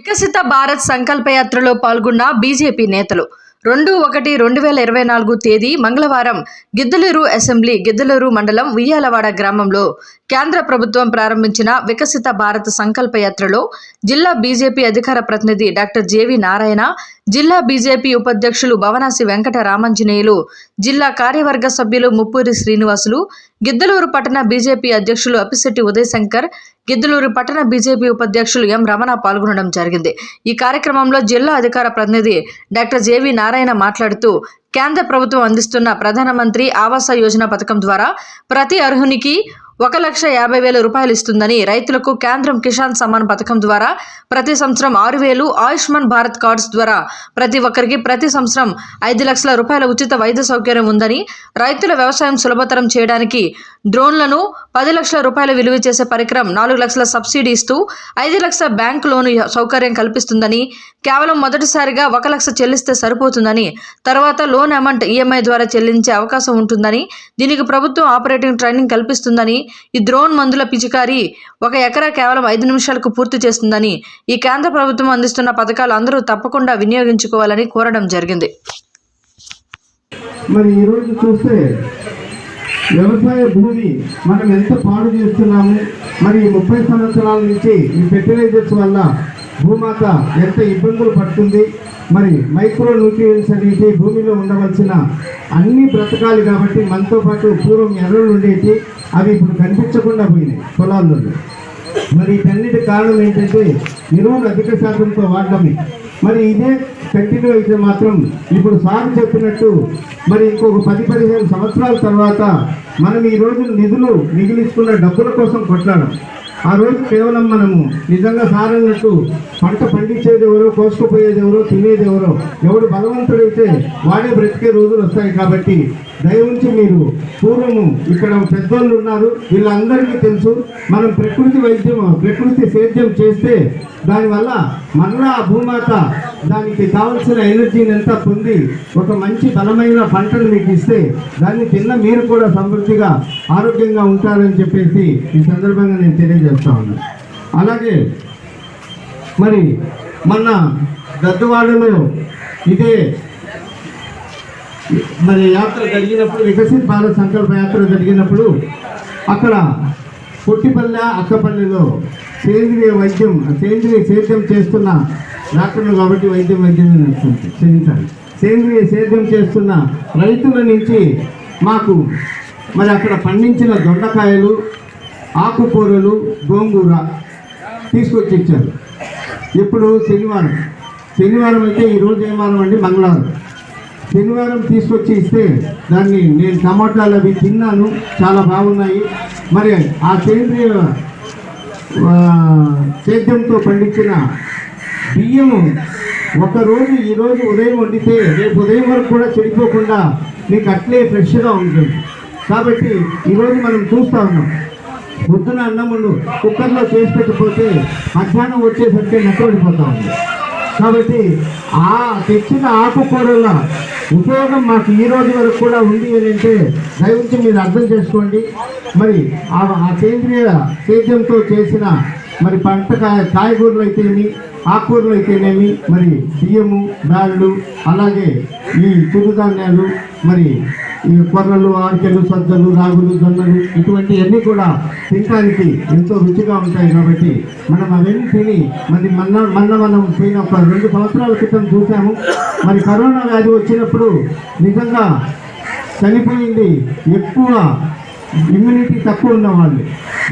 వికసిత భారత్ సంకల్పయాత్రలో పాల్గొన్న బీజేపీ నేతలు. రెండు ఒకటి రెండు వేల ఇరవై నాలుగు తేదీ మంగళవారం గిద్దలూరు అసెంబ్లీ గిద్దలూరు మండలం ఉయ్యాలవాడ గ్రామంలో కేంద్ర ప్రభుత్వం ప్రారంభించిన వికసిత భారత్ సంకల్పయాత్రలో జిల్లా బీజేపీ అధికార ప్రతినిధి డాక్టర్ జేవి నారాయణ జిల్లా బీజేపీ ఉపాధ్యక్షులు భవనాసి వెంకట రామంజనేయులు జిల్లా కార్యవర్గ సభ్యులు ముప్పూరి శ్రీనివాసులు గిద్దలూరు పట్టణ బీజేపీ అధ్యక్షులు అప్పిశెట్టి ఉదయశంకర్ గిద్దలూరు పట్టణ బీజేపీ ఉపాధ్యక్షులు ఎం రమణ పాల్గొనడం జరిగింది. ఈ కార్యక్రమంలో జిల్లా అధికార ప్రతినిధి డాక్టర్ జేవి నారాయణ మాట్లాడుతూ కేంద్ర ప్రభుత్వం అందిస్తున్న ప్రధానమంత్రి ఆవాస యోజన పథకం ద్వారా ప్రతి అర్హునికి ఒక లక్ష యాభై వేల రూపాయలు ఇస్తుందని రైతులకు కేంద్రం కిసాన్ సమ్మాన్ పథకం ద్వారా ప్రతి సంవత్సరం ఆరు వేలు ఆయుష్మాన్ భారత్ కార్డ్స్ ద్వారా ప్రతి ఒక్కరికి ప్రతి సంవత్సరం ఐదు లక్షల రూపాయల ఉచిత వైద్య సౌకర్యం ఉందని రైతుల వ్యవసాయం సులభతరం చేయడానికి డ్రోన్లను పది లక్షల రూపాయల విలువ చేసే పరికరం నాలుగు లక్షల సబ్సిడీ ఇస్తూ ఐదు లక్షల బ్యాంకు లోను సౌకర్యం కల్పిస్తుందని కేవలం మొదటిసారిగా ఒక లక్ష చెల్లిస్తే సరిపోతుందని తర్వాత లోన్ అమౌంట్ ఈఎంఐ ద్వారా చెల్లించే అవకాశం ఉంటుందని దీనికి ప్రభుత్వం ఆపరేటింగ్ ట్రైనింగ్ కల్పిస్తుందని ఈ డ్రోన్ మందుల పిచికారి ఒక ఎకరా కేవలం ఐదు నిమిషాలకు పూర్తి చేస్తుందని ఈ కేంద్ర ప్రభుత్వం అందిస్తున్న పథకాలు అందరూ తప్పకుండా వినియోగించుకోవాలని కోరడం జరిగింది. మరి ఈరోజు చూస్తే వ్యవసాయ భూమి మనం ఎంత పాడు చేస్తున్నాము మరి ముప్పై సంవత్సరాల నుంచి ఈ ఫెర్టిలైజర్స్ వల్ల భూమాత ఎంత ఇబ్బందులు పడుతుంది మరి మైక్రో న్యూట్రియన్స్ అనేది భూమిలో ఉండవలసిన అన్ని బ్రతకాలి కాబట్టి మనతో పాటు పూర్వం ఎర్రలు ఉండేటి అవి ఇప్పుడు కనిపించకుండా పోయినాయి పొలాల్లో మరి ఇటన్నిటి కారణం ఏంటంటే ఎరువులు అధిక శాతంతో వాడడమే. మరి ఇదే కంటిన్యూ అయితే మాత్రం ఇప్పుడు సార్ చెప్పినట్టు మరి ఇంకొక పది పదిహేను సంవత్సరాల తర్వాత మనం ఈ రోజు నిధులు మిగిలించుకున్న డబ్బుల కోసం కొట్లాడడం. ఆ రోజు కేవలం మనము నిజంగా సార్ అన్నట్టు పంట పండించేది ఎవరో కోసుకుపోయేది ఎవరో తినేది ఎవరో ఎవడు బలవంతుడైతే వాడే బ్రతికే రోజులు వస్తాయి కాబట్టి దయవుంచి మీరు పూర్వము ఇక్కడ పెద్దోళ్ళు ఉన్నారు వీళ్ళందరికీ తెలుసు. మనం ప్రకృతి వైద్యం ప్రకృతి సేద్యం చేస్తే దానివల్ల మరలా ఆ భూమాత దానికి కావలసిన ఎనర్జీని ఎంత పొంది ఒక మంచి బలమైన పంటను మీకు ఇస్తే దాన్ని తిన్న మీరు కూడా సమృద్ధిగా ఆరోగ్యంగా ఉంటారని చెప్పేసి ఈ సందర్భంగా నేను తెలియజేస్తా ఉన్నాను అలాగే మరి మొన్న దద్దువాడలో ఇదే మరి యాత్ర జరిగినప్పుడు వికసిత్ భారత్ సంకల్ప యాత్ర జరిగినప్పుడు అక్కడ పొట్టిపల్లె అక్కపల్లిలో సేంద్రియ వైద్యం సేంద్రియ సేద్యం చేస్తున్న డాక్టర్లు కాబట్టి వైద్యం వైద్యం క్షమించాలి సేంద్రియ సేద్యం చేస్తున్న రైతుల నుంచి మాకు మరి అక్కడ పండించిన దొండకాయలు ఆకుకూరలు గోంగూర తీసుకొచ్చి ఇచ్చారు. ఇప్పుడు శనివారం. శనివారం అయితే ఈరోజు ఏమారం అండి? మంగళవారం. శనివారం తీసుకొచ్చి ఇస్తే దాన్ని నేను టమాటాలు అవి తిన్నాను. చాలా బాగున్నాయి. మరి ఆ సేంద్రియ సేద్యంతో పండించిన బియ్యము ఒకరోజు ఈరోజు ఉదయం వండితే రేపు ఉదయం వరకు కూడా చెడిపోకుండా మీకు అట్లే ఫ్రెష్గా ఉంటుంది. కాబట్టి ఈరోజు మనం చూస్తూ ఉన్నాం. పొద్దున అన్నములు కుక్కర్లో చేసి పెట్టకపోతే మధ్యాహ్నం వచ్చేసరికి నెక్కబడిపోతా ఉంది. కాబట్టి ఆ తెచ్చిన ఆకుకూరల ఉపయోగం మాకు ఈ రోజు వరకు కూడా ఉంది అని అంటే దయవుంచి మీరు అర్థం చేసుకోండి. మరి ఆ ఆ సేంద్రియ సేద్యంతో చేసిన మరి పంట కాయ కాయగూరలు అయితేనేమి ఆకుకూరలు అయితేనేమి మరి బియ్యము దాళ్ళు అలాగే ఈ చిరుధాన్యాలు మరి ఈ కొర్రలు ఆరికెలు సజ్జలు రాగులు జొన్నలు ఇటువంటివన్నీ కూడా తినడానికి ఎంతో రుచిగా ఉంటాయి కాబట్టి మనం అవన్నీ తిని మరి మొన్న మొన్న మనం పోయిన ఒక రెండు సంవత్సరాల క్రితం చూసాము మరి కరోనా వ్యాధి వచ్చినప్పుడు నిజంగా చనిపోయింది ఎక్కువ ఇమ్యూనిటీ తక్కువ ఉన్న వాళ్ళు.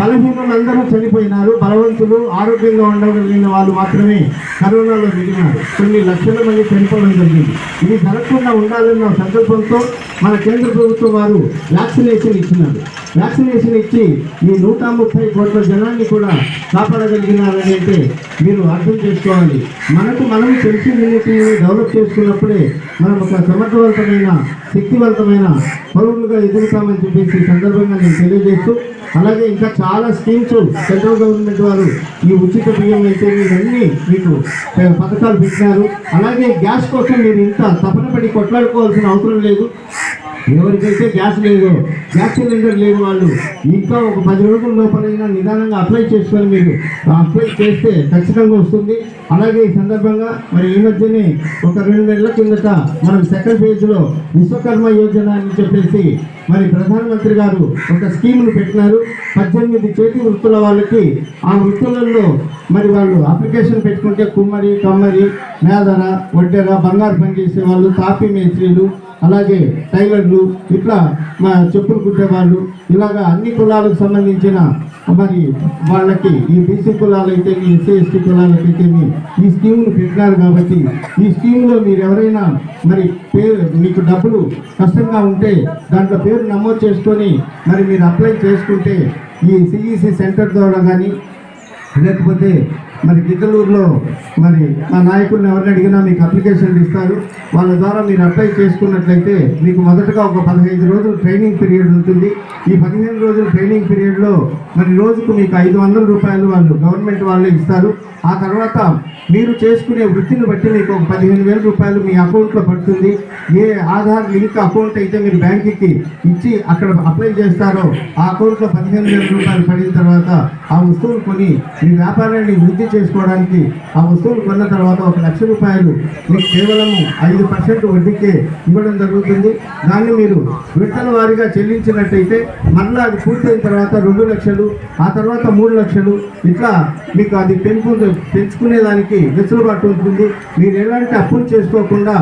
బలహీనులు అందరూ చనిపోయినారు. బలవంతులు ఆరోగ్యంగా ఉండగలిగిన వాళ్ళు మాత్రమే కరోనాలో దిగినారు కొన్ని లక్షల మంది చనిపోవడం జరిగింది. ఇది జరగకుండా ఉండాలన్న సంకల్పంతో మన కేంద్ర ప్రభుత్వం వారు వ్యాక్సినేషన్ ఇచ్చినారు. వ్యాక్సినేషన్ ఇచ్చి ఈ నూట ముప్పై కోట్ల జనాన్ని కూడా కాపాడగలిగినారని అంటే మీరు అర్థం చేసుకోవాలి. మనకు మనం తెలిసి ఇమ్యూనిటీని డెవలప్ చేసుకున్నప్పుడే మనం ఒక సమర్థవంతమైన శక్తివంతమైన పౌరులుగా ఎదుగుతామని చెప్పేసి సందర్భంగా నేను తెలియజేస్తూ అలాగే ఇంకా చాలా స్కీమ్స్ సెంట్రల్ గవర్నమెంట్ వారు ఈ ఉచిత బియ్యం అయితే ఇవన్నీ మీకు పథకాలు పెట్టినారు. అలాగే గ్యాస్ కోసం మీరు ఇంత తపన పడి కొట్లాడుకోవాల్సిన అవసరం లేదు. ఎవరికైతే గ్యాస్ లేదు గ్యాస్ సిలిండర్ లేని వాళ్ళు ఇంకా ఒక పది రోజుల లోపలైనా నిదానంగా అప్లై చేసుకొని మీరు అప్లై చేస్తే ఖచ్చితంగా వస్తుంది. అలాగే ఈ సందర్భంగా మరి ఈ మధ్యనే ఒక రెండు నెలల కిందట మనం సెకండ్ ఫేజ్లో విశ్వకర్మ యోజన అని చెప్పేసి మరి ప్రధానమంత్రి గారు ఒక స్కీమ్ను పెట్టినారు. పద్దెనిమిది చేతి వృత్తుల వాళ్ళకి ఆ వృత్తులలో మరి వాళ్ళు అప్లికేషన్ పెట్టుకుంటే కుమ్మరి కమ్మరి మేదర వడ్డెర బంగారు పని చేసే వాళ్ళు తాపి మేస్త్రీలు అలాగే టైలర్లు ఇట్లా మా చెప్పులు కుట్టేవాళ్ళు ఇలాగా అన్ని కులాలకు సంబంధించిన మరి వాళ్ళకి ఈ బీసీ కులాలు అయితే ఎస్సీ ఎస్టీ కులాలకైతే ఈ స్కీమ్ను పెట్టినారు కాబట్టి ఈ స్కీమ్లో మీరు ఎవరైనా మరి పేరు మీకు డబ్బులు కష్టంగా ఉంటే దాంట్లో పేరు నమోదు చేసుకొని మరి మీరు అప్లై చేసుకుంటే ఈ సిఈసి సెంటర్ ద్వారా కానీ లేకపోతే మరి గిద్దలూరులో మరి మా నాయకుడిని ఎవరిని అడిగినా మీకు అప్లికేషన్లు ఇస్తారు. వాళ్ళ ద్వారా మీరు అప్లై చేసుకున్నట్లయితే మీకు మొదటగా ఒక పదహైదు రోజులు ట్రైనింగ్ పీరియడ్ ఉంటుంది. ఈ పదిహేను రోజుల ట్రైనింగ్ పీరియడ్లో మరి రోజుకు మీకు ఐదు వందల రూపాయలు వాళ్ళు గవర్నమెంట్ వాళ్ళే ఇస్తారు. ఆ తర్వాత మీరు చేసుకునే వృత్తిని బట్టి మీకు ఒక పదిహేను వేల రూపాయలు మీ అకౌంట్లో పడుతుంది. ఏ ఆధార్ లింక్ అకౌంట్ అయితే మీరు బ్యాంకుకి ఇచ్చి అక్కడ అప్లై చేస్తారో ఆ అకౌంట్లో పదిహేను వేల రూపాయలు పడిన తర్వాత ఆ వస్తువులు కొని మీ వ్యాపారాన్ని వృద్ధి చేసుకోవడానికి ఆ వస్తువులు కొన్న తర్వాత ఒక లక్ష రూపాయలు మీకు కేవలం ఐదు పర్సెంట్ వడ్డీకే ఇవ్వడం జరుగుతుంది. దాన్ని మీరు విడతల వారీగా చెల్లించినట్టయితే మరలా అది పూర్తయిన తర్వాత రెండు లక్షలు ఆ తర్వాత మూడు లక్షలు ఇట్లా మీకు అది పెంపు పెంచుకునే దానికి వెసులుబాటు ఉంటుంది. మీరు ఎలాంటి అప్పులు చేసుకోకుండా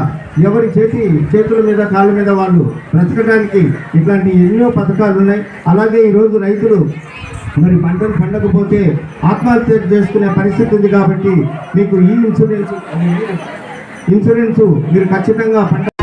ఎవరి చేతి చేతుల మీద కాళ్ళ మీద వాళ్ళు బ్రతకడానికి ఇట్లాంటి ఎన్నో పథకాలు ఉన్నాయి. అలాగే ఈరోజు రైతులు మరి పంటలు పండకపోతే ఆత్మహత్య చేసుకునే పరిస్థితి ఉంది కాబట్టి మీకు ఈ ఇన్సూరెన్స్ ఇన్సూరెన్స్ మీరు ఖచ్చితంగా పంట